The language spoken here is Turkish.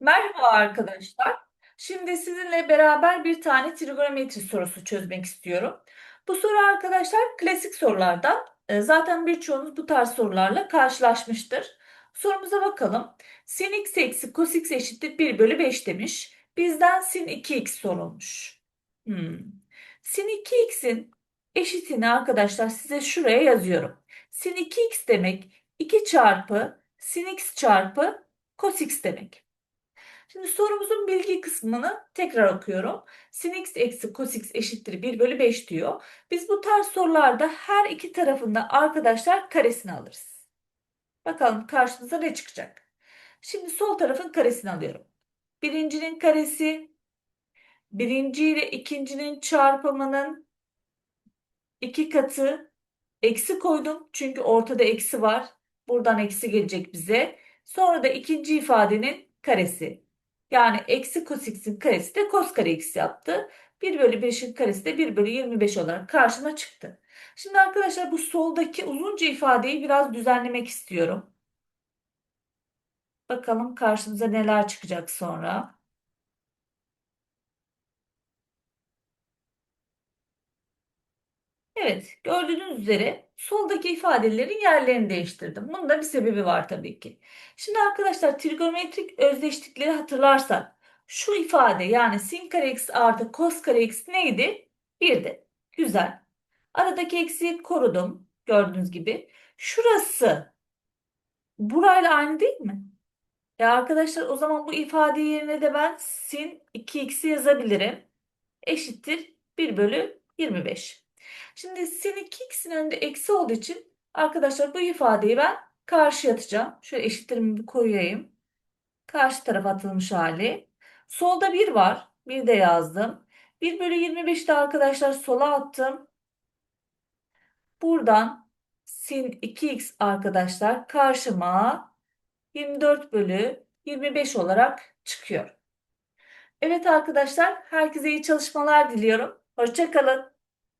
Merhaba arkadaşlar. Şimdi sizinle beraber bir tane trigonometri sorusu çözmek istiyorum. Bu soru arkadaşlar klasik sorulardan. E, Zaten birçoğunuz bu tarz sorularla karşılaşmıştır. Sorumuza bakalım. Sin x eksi cos x eşittir 1 bölü 5 demiş. Bizden sin 2x sorulmuş. Hmm. Sin 2x'in eşitini arkadaşlar size şuraya yazıyorum. Sin 2x demek 2 çarpı sin x çarpı cos x demek. Şimdi sorumuzun bilgi kısmını tekrar okuyorum. Sin x eksi cos x eşittir 1 bölü 5 diyor. Biz bu tarz sorularda her iki tarafında arkadaşlar karesini alırız. Bakalım karşımıza ne çıkacak. Şimdi sol tarafın karesini alıyorum. Birincinin karesi, birinci ile ikincinin çarpımının iki katı eksi koydum. Çünkü ortada eksi var. Buradan eksi gelecek bize. Sonra da ikinci ifadenin karesi. Yani eksi cos x'in karesi de cos kare x yaptı. 1 bölü 5'in karesi de 1 bölü 25 olarak karşıma çıktı. Şimdi arkadaşlar bu soldaki uzunca ifadeyi biraz düzenlemek istiyorum. Bakalım karşımıza neler çıkacak sonra. Evet, gördüğünüz üzere soldaki ifadelerin yerlerini değiştirdim. Bunun da bir sebebi var tabii ki. Şimdi arkadaşlar trigonometrik özdeşlikleri hatırlarsak şu ifade yani sin kare x artı cos kare x neydi? 1'di. Güzel. Aradaki eksiği korudum gördüğünüz gibi. Şurası burayla aynı değil mi? Ya arkadaşlar o zaman bu ifade yerine de ben sin 2x'i yazabilirim. Eşittir 1 bölü 25. Şimdi sin 2x'in önünde eksi olduğu için arkadaşlar bu ifadeyi ben karşıya atacağım. Şöyle eşitlerimi bir koyayım. Karşı tarafa atılmış hali. Solda 1 var. 1 de yazdım. 1 bölü 25'i de arkadaşlar sola attım. Buradan sin 2x arkadaşlar karşıma 24 bölü 25 olarak çıkıyor. Evet arkadaşlar herkese iyi çalışmalar diliyorum. Hoşçakalın.